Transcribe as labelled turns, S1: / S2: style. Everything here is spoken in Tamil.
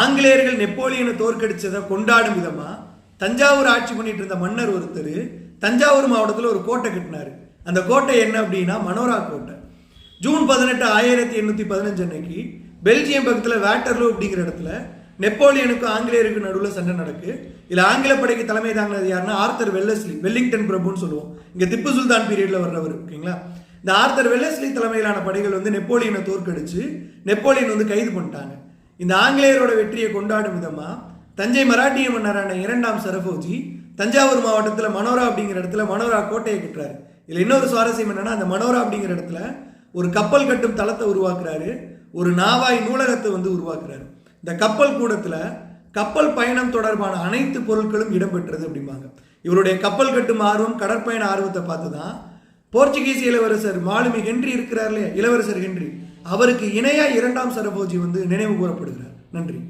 S1: ஆங்கிலேயர்கள் நெப்போலியனை தோற்கடிச்சதை கொண்டாடும் விதமாக தஞ்சாவூர் ஆட்சி பண்ணிட்டு இருந்த மன்னர் ஒருத்தர் தஞ்சாவூர் மாவட்டத்தில் ஒரு கோட்டை கட்டினாரு. அந்த கோட்டை என்ன அப்படின்னா மனோரா கோட்டை. ஜூன் பதினெட்டு ஆயிரத்தி எண்ணூற்றி பதினஞ்சு அன்னைக்கு பெல்ஜியம் பக்கத்தில் வேட்டர்லோ அப்படிங்கிற இடத்துல நெப்போலியனுக்கும் ஆங்கிலேயருக்கும் நடுவில் சண்டை நடக்கு. இதில் ஆங்கில படைக்கு தலைமை தாங்கினது யாருன்னா ஆர்த்தர் வெல்லஸ்லி வெல்லிங்டன் பிரபுன்னு சொல்லுவோம். இங்கே திப்பு சுல்தான் பீரியடில் வர்றவர் ஓகேங்களா? இந்த ஆர்த்தர் வெல்லஸ்லி தலைமையிலான படைகள் வந்து நெப்போலியனை தோற்கடிச்சு நெப்போலியன் வந்து கைது பண்ணிட்டாங்க. இந்த ஆங்கிலேயரோட வெற்றியை கொண்டாடும் விதமாக தஞ்சை மராட்டிய மன்னரான இரண்டாம் சரபோஜி தஞ்சாவூர் மாவட்டத்தில் மனோரா அப்படிங்கிற இடத்துல மனோரா கோட்டையை கட்டுறாரு. இதில் இன்னொரு சுவாரஸ்யம் என்னென்னா அந்த மனோரா அப்படிங்கிற இடத்துல ஒரு கப்பல் கட்டும் தளத்தை உருவாக்குறாரு. ஒரு நாவாய் நூலகத்தை வந்து உருவாக்குறாரு. இந்த கப்பல் கூடத்தில் கப்பல் பயணம் தொடர்பான அனைத்து பொருட்களும் இடம்பெற்றது அப்படிம்பாங்க. இவருடைய கப்பல் கட்டும் ஆர்வம் கடற்பயண ஆர்வத்தை பார்த்து தான் போர்ச்சுகீஸ் இளவரசர் மாலுமி ஹென்றி இருக்கிறார் இல்லையா? இளவரசர் ஹென்றி. அவருக்கு இணையா இரண்டாம் சரபோஜி வந்து நினைவு கூறப்படுகிறார். நன்றி.